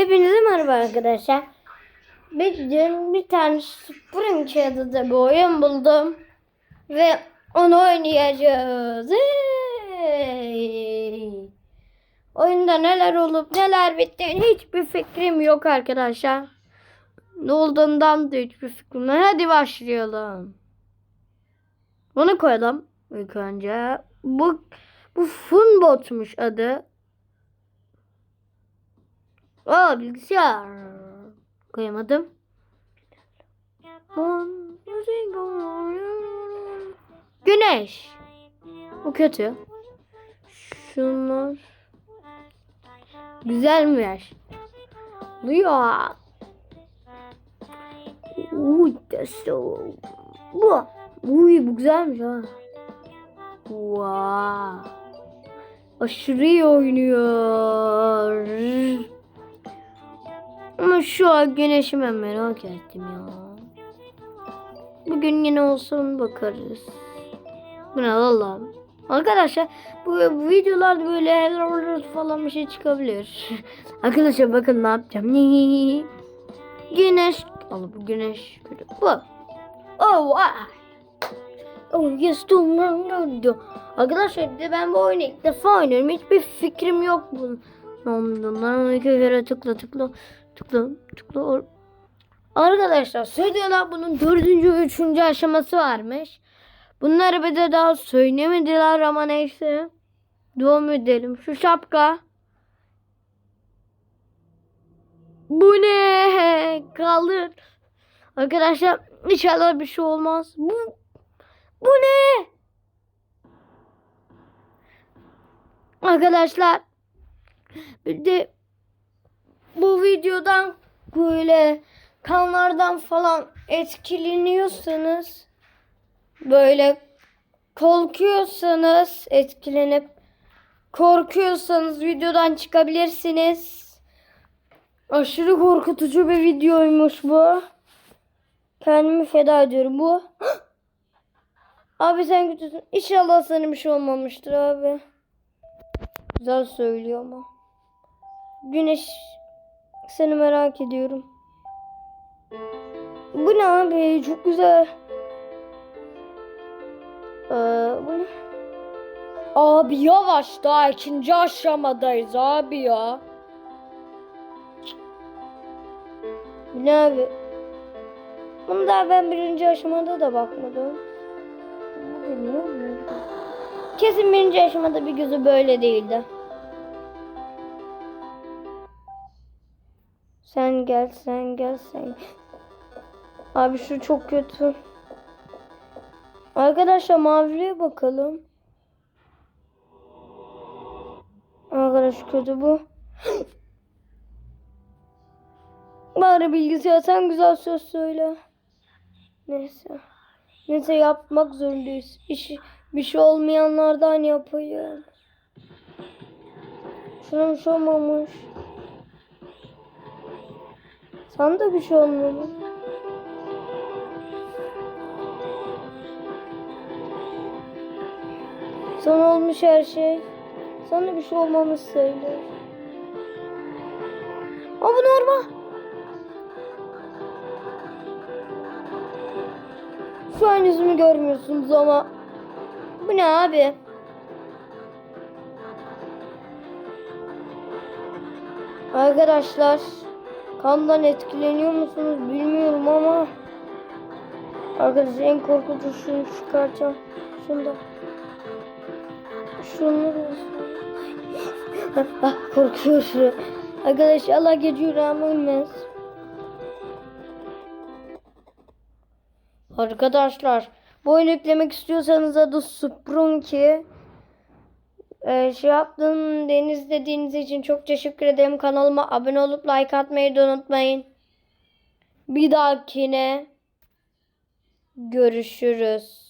Hepinize merhaba arkadaşlar. Bir gün bir tane Spring adında bir oyun buldum. Ve onu oynayacağız. Hey! Oyunda neler olup neler bittiğini hiçbir fikrim yok arkadaşlar. Ne olduğundan da hiçbir fikrim yok. Hadi başlayalım. Bunu koyalım ilk önce. Bu bu Funbot'muş adı. Aa bilgisayar. Koyamadım. Güneş. Bu kötü. Şunlar. Güzelmiş. Oluyor. Uy, so. Bu. Uy bu güzelmiş ha. Wow. Aşırı oynuyor. Ama şu an güneşi ben merak ettim ya. Bugün yine olsun bakarız. Bu ne Allah'ım. Arkadaşlar bu, bu videolarda böyle hello falan bir şey çıkabilir. Arkadaşlar bakın ne yapacağım. güneş. Al bu güneş. Bu. Oh wow. Oh yes Arkadaşlar de ben bu oyunu ilk defa oynuyorum. Hiçbir fikrim yok bunun. Ondan iki kere tıkla tıkla tıkla tıkla. Arkadaşlar söylüyorlar bunun dördüncü, üçüncü aşaması varmış. Bunları bir de daha söylemediler ama neyse. Devam edelim. Şu şapka. Bu ne? Kalır. Arkadaşlar inşallah bir şey olmaz. Bu bu ne? Arkadaşlar bir de bu videodan böyle kanlardan falan etkileniyorsanız böyle korkuyorsanız etkilenip korkuyorsanız videodan çıkabilirsiniz. Aşırı korkutucu bir videoymuş bu. Kendimi feda ediyorum bu. Abi sen kötüsün. İnşallah sana bir şey olmamıştır abi. Güzel söylüyor ama. Güneş seni merak ediyorum. Bu ne abi? Çok güzel. Ee, bu ne? Abi yavaş daha ikinci aşamadayız abi ya. Bu ne abi? Bunda ben birinci aşamada da bakmadım. Bu biliyor mu? Kesin birinci aşamada bir gözü böyle değildi. Sen gel, sen gel, sen. Abi şu çok kötü. Arkadaşlar maviliye bakalım. Arkadaş kötü bu. Bari bilgisayar sen güzel söz söyle. Neyse. Neyse yapmak zorundayız. İş, bir şey olmayanlardan yapayım. Bir şey olmamış. Sana da bir şey olmamış. Sana olmuş her şey. Sana bir şey olmamış söyle. Aa bu normal. Şu an yüzümü görmüyorsunuz ama. Bu ne abi? Arkadaşlar kandan etkileniyor musunuz bilmiyorum ama Arkadaşlar en korkutucu şunu çıkartacağım. Şunu da. Korkuyorum. Arkadaşlar Allah gece yüreğim ölmez. Arkadaşlar bu oyunu yüklemek istiyorsanız adı Sprunky. Ee, şey yaptım Deniz dediğiniz için çok teşekkür ederim. Kanalıma abone olup like atmayı da unutmayın. Bir dahakine görüşürüz.